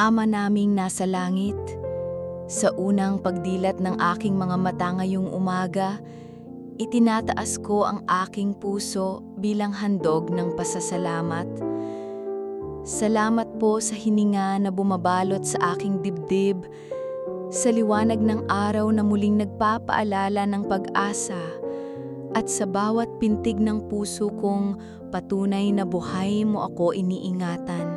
Ama naming nasa langit, sa unang pagdilat ng aking mga mata ngayong umaga, itinataas ko ang aking puso bilang handog ng pasasalamat. Salamat po sa hininga na bumabalot sa aking dibdib, sa liwanag ng araw na muling nagpapaalala ng pag-asa, at sa bawat pintig ng puso kong patunay na buhay mo ako iniingatan.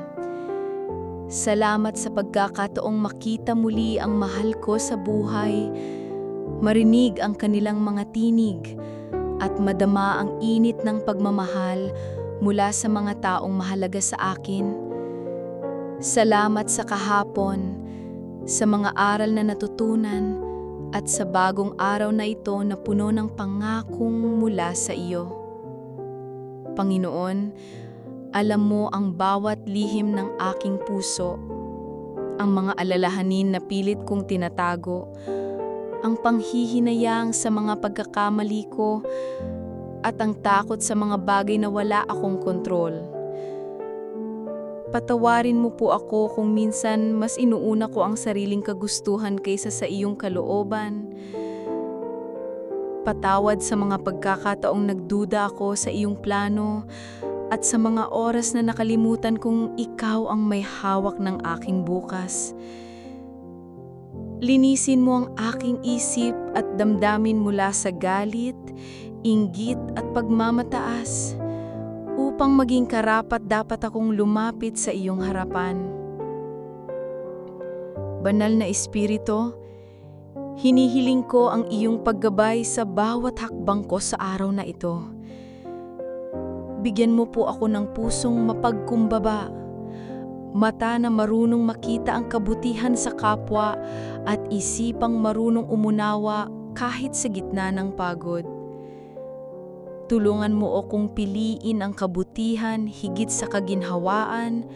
Salamat sa pagkakataong makita muli ang mahal ko sa buhay, marinig ang kanilang mga tinig, at madama ang init ng pagmamahal mula sa mga taong mahalaga sa akin. Salamat sa kahapon, sa mga aral na natutunan, at sa bagong araw na ito na puno ng pangakong mula sa iyo. Panginoon, alam mo ang bawat lihim ng aking puso, ang mga alalahanin na pilit kong tinatago, ang panghihinayang sa mga pagkakamali ko, at ang takot sa mga bagay na wala akong kontrol. Patawarin mo po ako kung minsan mas inuuna ko ang sariling kagustuhan kaysa sa iyong kalooban. Patawad sa mga pagkakataong nagduda ako sa iyong plano at sa mga oras na nakalimutan kong ikaw ang may hawak ng aking bukas. Linisin mo ang aking isip at damdamin mula sa galit, inggit at pagmamataas upang maging karapat dapat akong lumapit sa iyong harapan. Banal na Espiritu, hinihiling ko ang iyong paggabay sa bawat hakbang ko sa araw na ito. Bigyan mo po ako ng pusong mapagkumbaba, mata na marunong makita ang kabutihan sa kapwa at isipang marunong umunawa kahit sa gitna ng pagod. Tulungan mo akong piliin ang kabutihan higit sa kaginhawaan,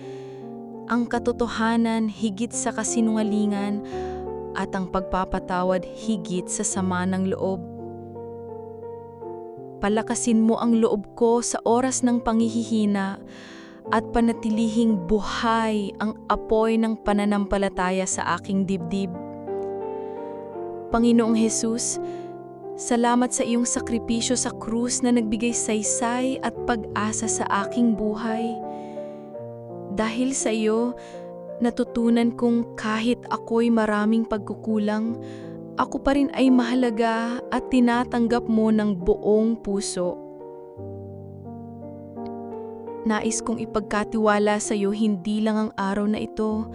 ang katotohanan higit sa kasinungalingan, at ang pagpapatawad higit sa sama ng loob. Palakasin mo ang loob ko sa oras ng pangihihina at panatilihing buhay ang apoy ng pananampalataya sa aking dibdib. Panginoong Hesus, salamat sa iyong sakripisyo sa krus na nagbigay saysay at pag-asa sa aking buhay. Dahil sa iyo, natutunan kong kahit ako'y maraming pagkukulang, ako pa rin ay mahalaga at tinatanggap mo ng buong puso. Nais kong ipagkatiwala sa iyo hindi lang ang araw na ito,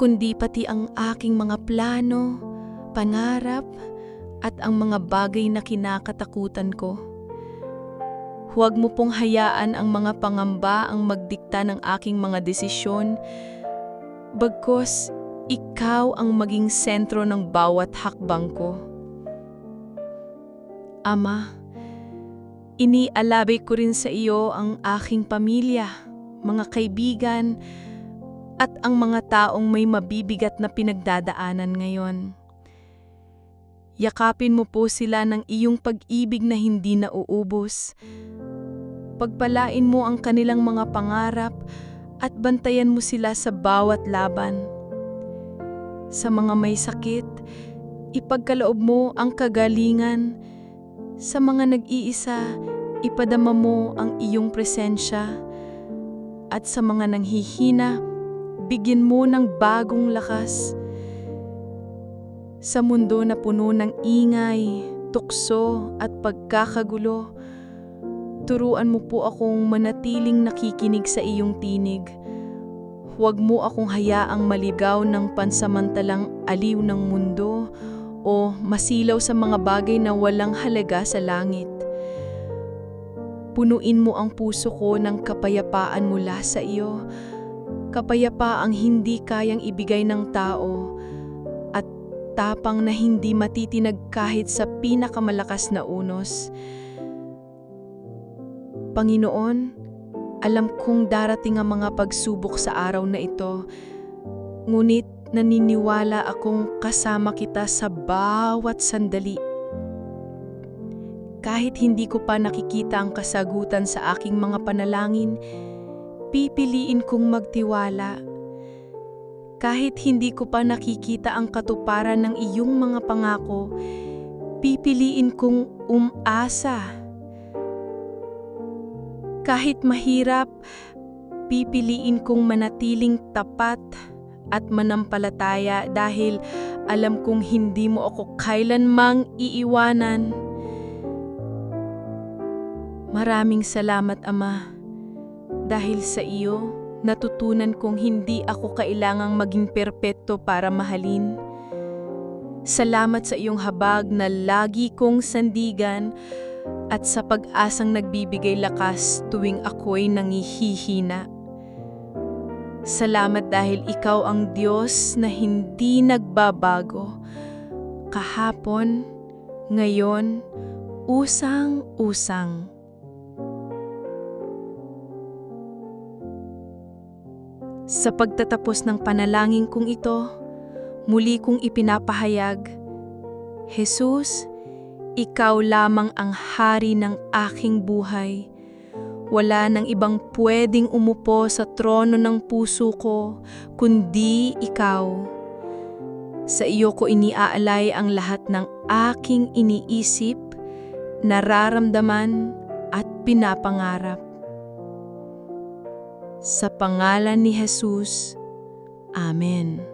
kundi pati ang aking mga plano, pangarap, at ang mga bagay na kinakatakutan ko. Huwag mo pong hayaan ang mga pangamba ang magdikta ng aking mga desisyon, bagkos ikaw ang maging sentro ng bawat hakbang ko. Ama, inialabay ko rin sa iyo ang aking pamilya, mga kaibigan, at ang mga taong may mabibigat na pinagdadaanan ngayon. Yakapin mo po sila ng iyong pag-ibig na hindi nauubos. Pagpalain mo ang kanilang mga pangarap at bantayan mo sila sa bawat laban. Sa mga may sakit, ipagkaloob mo ang kagalingan. Sa mga nag-iisa, ipadama mo ang iyong presensya. At sa mga nanghihina, bigyan mo ng bagong lakas. Sa mundo na puno ng ingay, tukso at pagkakagulo, turuan mo po akong manatiling nakikinig sa iyong tinig – Huwag mo akong hayaang maligaw ng pansamantalang aliw ng mundo o masilaw sa mga bagay na walang halaga sa langit. Punuin mo ang puso ko ng kapayapaan mula sa iyo, kapayapaang hindi kayang ibigay ng tao, at tapang na hindi matitinag kahit sa pinakamalakas na unos. Panginoon, alam kong darating ang mga pagsubok sa araw na ito, ngunit naniniwala akong kasama kita sa bawat sandali. Kahit hindi ko pa nakikita ang kasagutan sa aking mga panalangin, pipiliin kong magtiwala. Kahit hindi ko pa nakikita ang katuparan ng iyong mga pangako, pipiliin kong umasa. Kahit mahirap, pipiliin kong manatiling tapat at manampalataya dahil alam kong hindi mo ako kailanmang iiwanan. Maraming salamat, Ama. Dahil sa iyo, natutunan kong hindi ako kailangang maging perpekto para mahalin. Salamat sa iyong habag na lagi kong sandigan at sa pag-asang nagbibigay lakas tuwing ako'y nangihihina. Salamat dahil ikaw ang Diyos na hindi nagbabago. Kahapon, ngayon, usang-usang. Sa pagtatapos ng panalangin kong ito, muli kong ipinapahayag, Jesus, ikaw lamang ang hari ng aking buhay. Wala nang ibang pwedeng umupo sa trono ng puso ko, kundi ikaw. Sa iyo ko iniaalay ang lahat ng aking iniisip, nararamdaman at pinapangarap. Sa pangalan ni Jesus, Amen.